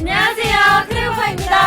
안녕하세요. 크레오파입니다.